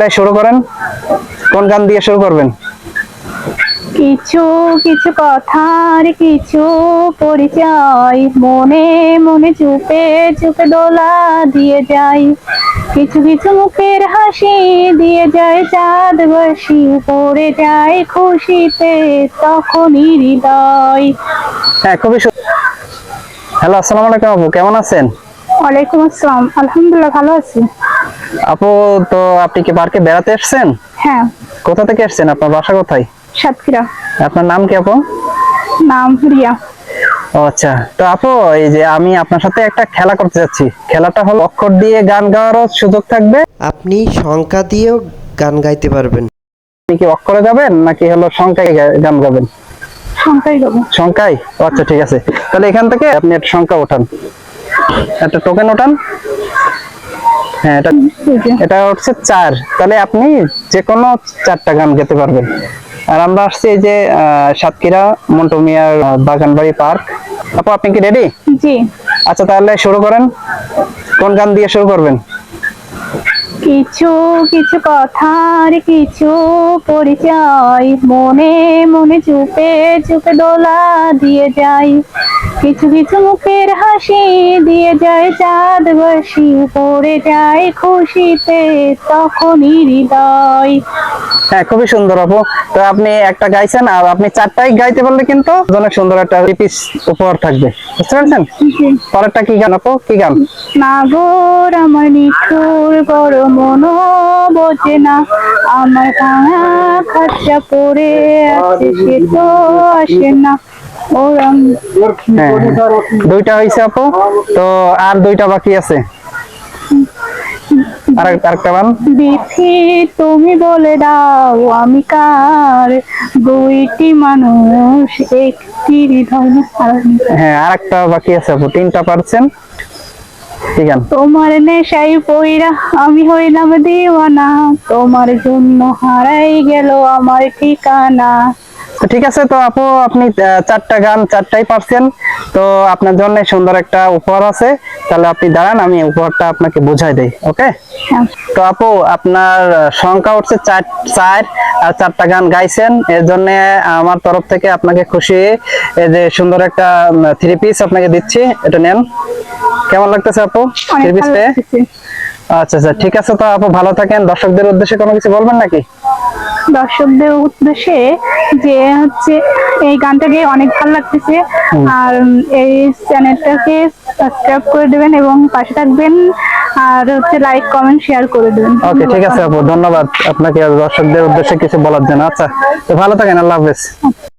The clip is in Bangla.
তাই শুরু করেন? কোন গান দিয়ে শুরু করবেন? কিছু কিছু কথার কিছু পরিচয় মনে মনে চুপে চুপে দোলা দিয়ে যায় কিছু কিছু মুখের হাসি দিয়ে যায় চাঁদ বাসি পড়ে যায় খুশিতে তখনই হৃদয়। হ্যাঁ খুবই হ্যালো আসসালামু আলাইকুম আপু কেমন আছেন? ওয়ালাইকুম আসসালাম আলহামদুলিল্লাহ ভালো আছি। আপু তো আপনি কি পার্কে বেড়াতে এসেছেন? হ্যাঁ। কোথা থেকে এসেছেন? আপনার বাসা কোথায়? সাতক্ষীরা। আপনার নাম কি আপু? নাম রিয়া। আচ্ছা। তো আপু এই যে আমি আপনার সাথে একটা খেলা করতে যাচ্ছি। খেলাটা হলো অক্ষর দিয়ে গান গাওয়ারও সুযোগ থাকবে। আপনি সংখ্যা দিয়েও গান গাইতে পারবেন। আপনি কি অক্ষরে গাবেন নাকি হলো সংখ্যায় গান গাবেন? সংখ্যাই দেবো সংখ্যায় আচ্ছা ঠিক আছে। তাহলে এখান থেকে আপনি একটা সংখ্যা ওঠান। একটা টোকেন ওঠান। হ্যাঁ এটা এটা হচ্ছে চার। তাহলে আপনি যে কোনো চারটা গান গেতে পারবেন। আর আমরা আসছি এই যে সাতক্ষীরা মন্টু মিয়ার বাগানবাড়ি পার্ক। আপু আপনি কি রেডি? জি। আচ্ছা তাহলে শুরু করেন। কোন গান দিয়ে শুরু করবেন? কিছু কিছু কথার কিছু পরিচয় মনে মনে চুপে চুপে দোলা দিয়ে যায় কিছু কিছু মুখের হাসি দিয়ে যায় চাঁদ বাসি পড়ে যায় খুশিতে তখনই হৃদয়। হ্যাঁ খুবই সুন্দর আপু। তো আপনি একটা গাইছেন আর আপনি চারটাই গাইতে পারলে কিন্তু অনেক সুন্দর একটা পিস উপহার থাকবে। বুঝতে পারছেন? পরেরটা কি গান আপু? কি গান? নাগর আমার নিঠুর বড় মনো বোঝে না আমার ভাঙা খাঁচা পড়ে আছে সে তো আসে না। দুইটা হয়েছে আপু। তো আর দুইটা বাকি আছে। বিথি তুমি বলে দাও আমি কার? দুইটি মানুষ একটি হৃদয় হ্যাঁ আর একটা বাকি আছে আপু। তিনটা পারছেন। তোমার নেশাই পইরা আমি হইলাম দিওয়ানা। তোমার জন্য হারাই গেল আমার ঠিকানা। তো ঠিক আছে তো আপু আপনি চারটা গান চারটাই পারছেন। তো আপনার জন্য সুন্দর একটা উপহার আছে। তাহলে আপনি দাঁড়ান আমি উপহারটা আপনাকে বুঝাই দেই ওকে? হ্যাঁ। তো আপু আপনার সংখ্যা উঠছে চার চার আর চারটা গান গাইছেন। এর জন্য আমার তরফ থেকে আপনাকে খুশি এই যে সুন্দর একটা থ্রি পিস আপনাকে দিচ্ছি। এটা নেন। কেমন লাগতেছে আপু? থ্রি পিস পেয়ে আচ্ছা আচ্ছা ঠিক আছে তো আপু ভালো থাকেন। দর্শকদের উদ্দেশ্যে কোনো কিছু বলবেন নাকি? দর্শকদের উদ্দেশ্যে যে হচ্ছে এই গানটাকে অনেক ভালো লাগতেছে। আর এই চ্যানেলটাকে সাবস্ক্রাইব করে দেবেন এবং পাশে থাকবেন। আর হচ্ছে লাইক কমেন্ট শেয়ার করে দেবেন। ওকে ঠিক আছে আপু ধন্যবাদ। আপনাকে দর্শকদের উদ্দেশ্যে কিছু বলার জন্য। আচ্ছা তো ভালো থাকেন আল্লাহ হাফেজ।